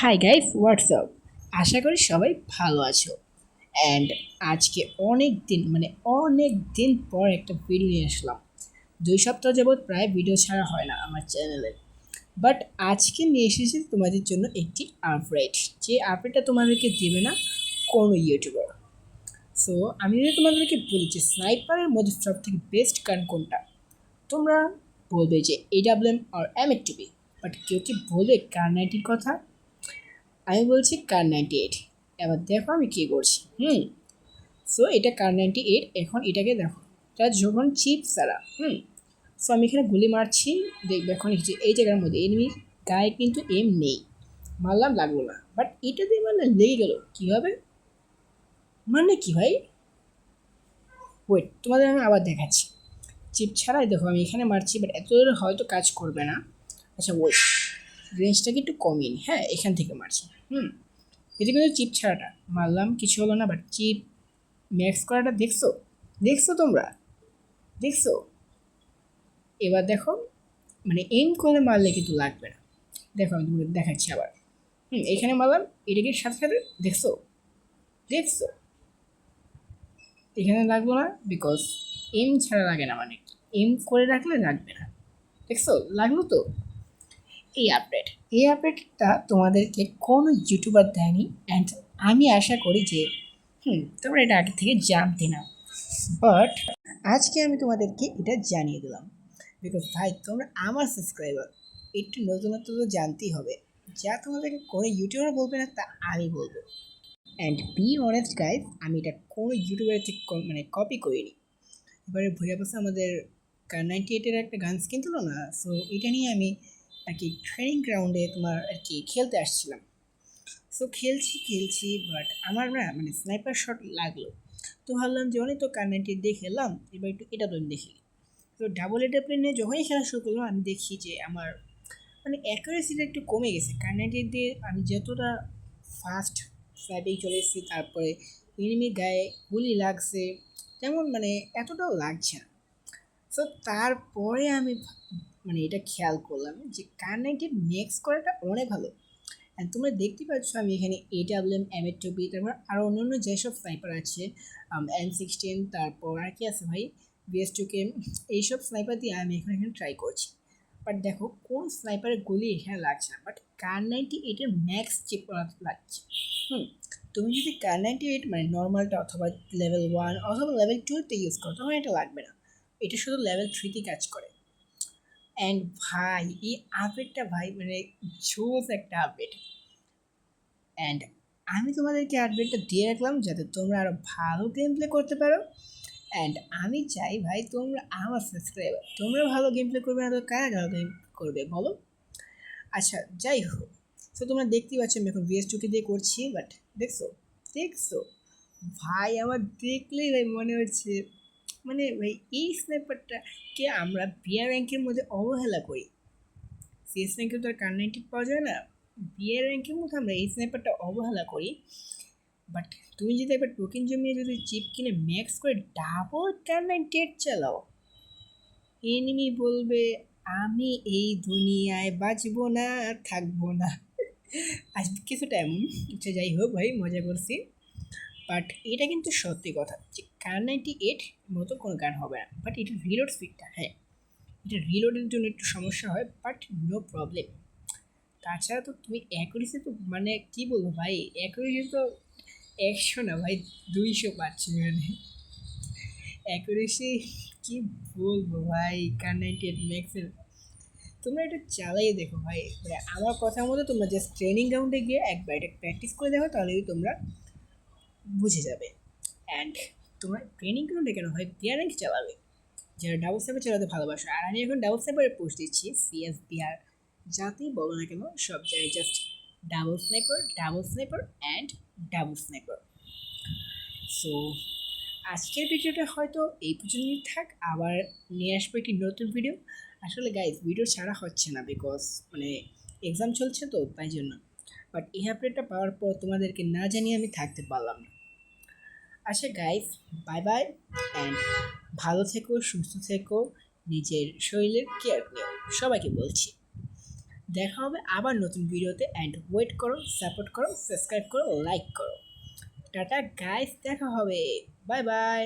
Hi guys WhatsApp আশা করি সবাই ভালো আছো। অ্যান্ড আজকে অনেক দিন মানে অনেক দিন পর একটা ভিডিও নিয়ে আসলাম। দুই সপ্তাহ যাবৎ প্রায় ভিডিও ছাড়া হয় না আমার চ্যানেলে বাট আজকে নিয়ে এসেছি তোমাদের জন্য একটি আপডেট যে আপডেটটা তোমাদেরকে দেবে না কোনো ইউটিউবার সো আমি যদি তোমাদেরকে বলি যে স্নাইপারের মধ্যে সব থেকে বেস্ট গান কোনটা? তোমরা বলবে যে এডাব্লিউএম আর এম এ টিভি বাট কেউ কি বলবে কার নাইনটির কথা? আমি বলছি কার নাইনটি এইট এবার দেখো আমি কী করছি, হুম? সো এটা কার নাইনটি এইট এখন এটাকে দেখো, এটা যখন চিপ ছাড়া হুম? সো আমি এখানে গুলি মারছি, দেখবে এখন এই জায়গার মধ্যে এনিমি গায়ে কিন্তু এম নেই। মারলাম, লাগল না। বাট এটা দিয়ে মানে লেগে গেল কীভাবে মানে কি ভাই ওয়েট তোমাদের আমি আবার দেখাচ্ছি। চিপ ছাড়াই দেখো, আমি এখানে মারছি বাট এত হয়তো কাজ করবে না। আচ্ছা ওয়েট রেঞ্জটাকে একটু কমিয়ে নিই হ্যাঁ এখান থেকে মারছি। হুম এটা কিন্তু চিপ ছাড়াটা। মারলাম, কিছু হলো না বাট চিপ ম্যাক্স করাটা দেখছ? দেখছ তোমরা? দেখছ? এবার দেখো মানে এম করে মারলে কিন্তু লাগবে না। দেখো, আমি তোমাকে দেখাচ্ছি আবার। হুম, এখানে মারলাম, এটাকে সাথে সাথে দেখছ? দেখছ? এখানে লাগল না বিকজ এম ছাড়া লাগে না মানে। এম করে রাখলে লাগবে না। দেখছ? লাগল তো? এই আপডেট এই আপডেটটা তোমাদেরকে কোনো ইউটিউবার দেয়নি অ্যান্ড আমি আশা করি যে, হুম, তোমরা এটা আগে থেকে জানতে না বাট আজকে আমি তোমাদেরকে এটা জানিয়ে দিলাম। বিকজ ভাই, তোমরা আমার সাবস্ক্রাইবার একটু নতুনত্ব তো জানতেই হবে। যা তোমাদেরকে কোনো ইউটিউবার বলবে না, তা আমি বলব। অ্যান্ড বি অনেস্ট গাইজ আমি এটা কোনো ইউটিউবের থেকে মানে কপি করিনি। এবারে ভুয়া বসে আমাদের নাইনটি এইটের একটা গান স্কিন দিল না সো এটা নিয়ে আমি আর কি ট্রেনিং গ্রাউন্ডে তোমার আর কি খেলতে আসছিলাম। সো খেলছি খেলছি বাট আমার না মানে স্নাইপার শট লাগল। তো ভাবলাম যে অনেক তো কার নাইনটি দিয়ে খেললাম এবার একটু এটা তো দেখি। তো ডাবল এটা প্লেনে যখনই খেলা শুরু করলাম, আমি দেখি যে আমার মানে অ্যাকুরেসিটা একটু কমে গেছে। কার দিয়ে আমি যতটা ফাস্ট সাইডেই চলে এসেছি, তারপরে এনিমি গায়ে গুলি লাগছে, তেমন মানে এতটাও লাগছে না। সো তারপরে আমি মানে এটা খেয়াল করলাম যে নাইনটির নেক্সট করাটা অনেক ভালো। অ্যান্ড তোমরা দেখতে পাচ্ছ আমি এখানে A W M M A two B তারপর আরও অন্য অন্য যেসব স্নাইপার আছে এম সিক্সটিন তারপর আর কি আছে ভাই? বিএস টু কে এইসব স্নাইপার দিয়ে আমি এখানে এখানে ট্রাই করছি। বাট দেখো, কোন স্নাইপারের গুলি এখানে লাগছে না বাট কার নাইনটি এইটের ম্যাক্স চেক করা লাগছে। হুম, তুমি যদি কার নাইনটি এইট মানে নর্মালটা অথবা লেভেল ওয়ান অথবা লেভেল টুতে ইউজ করো, তখন এটা লাগবে না। এটা শুধু লেভেল থ্রিতে কাজ করে। অ্যান্ড ভাই, এই আপডেটটা ভাই মানে জোস একটা আপডেট অ্যান্ড আমি তোমাদেরকে আপডেটটা দিয়ে রাখলাম যাতে তোমরা আরও ভালো গেম প্লে করতে পারো। অ্যান্ড আমি চাই ভাই, তোমরা আমার সাবস্ক্রাইবার তোমরা ভালো গেম প্লে করবে, না তো কারা ভালো গেম করবে, বলো? আচ্ছা যাই হোক। তো তোমরা দেখতেই পাচ্ছ আমি এখন বিএস টুকে দিয়ে করছি বাট দেখছ? দেখছ? ভাই, আমার দেখলেই ভাই মনে হচ্ছে মানে এই স্ন্যাপারটাকে আমরা বিয়ার র্যাঙ্কের মধ্যে অবহেলা করি। সিএস র্যাঙ্কে তো আর কার নাইনটি পাওয়া যায় না। বিয়ার র্যাঙ্কের মধ্যে আমরা এই স্ন্যাপারটা অবহেলা করি। বাট তুমি যদি একবার টোকেন জমিয়ে যদি চিপ কিনে ম্যাক্স করে ডাবল কার নাইনটি এইট চালাও এনিমি বলবে, আমি এই দুনিয়ায় বাঁচবো না, থাকব না। আজ কিছুটা এমন। আচ্ছা যাই হোক ভাই, মজা করছি। বাট এটা কিন্তু সত্যি কথা যে কার নাইনটি এইট মতো কোনো গান হবে না। বাট এটা রিলোড স্পিডটা হ্যাঁ। এটা রিলোডের জন্য একটু সমস্যা হয় বাট নো প্রবলেম তাছাড়া তো তুমি অ্যাকুরেসি তো মানে কী বলব ভাই? অ্যাকুরেসি তো একশো না ভাই, দুইশো পাচ্ছি মানে। অ্যাকুরেসি কী বলব ভাই এইট ম্যাক্সের তোমরা এটা চালাই দেখো ভাই। মানে আমার কথা মতো তোমরা জাস্ট ট্রেনিং গ্রাউন্ডে গিয়ে একবার এটা প্র্যাকটিস করে দেখো তাহলেই তোমরা বুঝে যাবে। অ্যান্ড তোমরা ট্রেনিং গ্রাউন্ডে কেন? হয় বিয়ার চালাবে? যারা ডাবল স্ন্যাপার চালাতে ভালোবাসো, আর আমি এখন ডাবল স্ন্যাপারে পোস্ট দিচ্ছি সিএস বিআর যাতেই বলো না কেন, সব জায়গায় just double sniper double sniper and double sniper so আজকের ভিডিওটা হয়তো এই পর্যন্তই থাক। আবার নিয়ে আসব একটি নতুন ভিডিও আসলে গাইজ ভিডিও ছাড়া হচ্ছে না বিকজ মানে এক্সাম চলছে তো, তাই জন্য। বাট এই আপডেটটা পাওয়ার পর তোমাদেরকে না জানিয়ে আমি থাকতে পারলাম না। আচ্ছা গাইজ বাই বাই অ্যান্ড ভালো থেকো, সুস্থ থেকো, নিজের শরীরের কেয়ার নিও সবাইকে বলছি। দেখা হবে আবার নতুন ভিডিওতে অ্যান্ড ওয়েট করো সাপোর্ট করো সাবস্ক্রাইব করো লাইক করো। টাটা গাইজ দেখা হবে। Bye bye